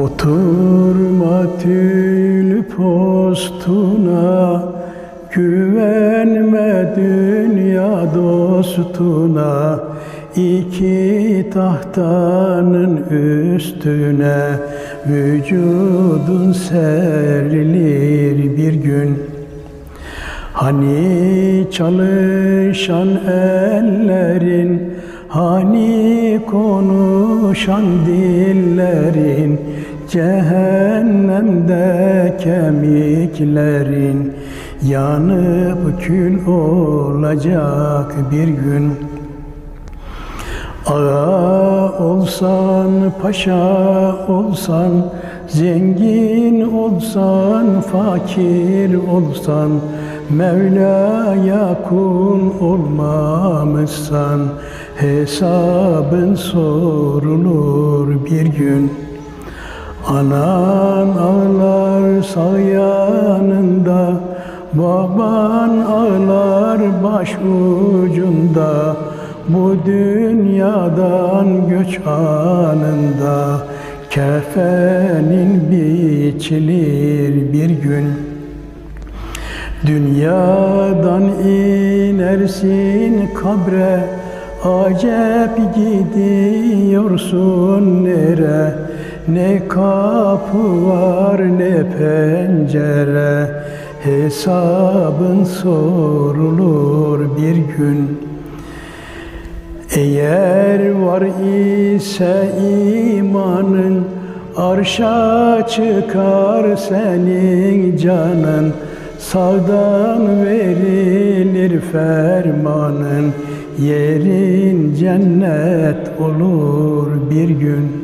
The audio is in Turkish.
Oturma tül postuna Güvenme dünya dostuna İki tahtanın üstüne Vücudun serilir bir gün. Hani çalışan ellerin, hani konuşan dillerin, cehennemde kemiklerin, yanıp kül olacak bir gün. Ağa olsan, paşa olsan, zengin olsan, fakir olsan, Mevla'ya kul olmamışsan, hesabın sorulur bir gün. Anan ağlar sağ yanında, baban ağlar baş ucunda, bu dünyadan göç anında, kefenin biçilir bir gün. Dünyadan inersin kabre, acep gidiyorsun nere? Ne kapı var ne pencere, hesabın sorulur bir gün. Eğer var ise imanın, arşa çıkar senin canın, sağdan verilir fermanın, yerin cennet olur bir gün.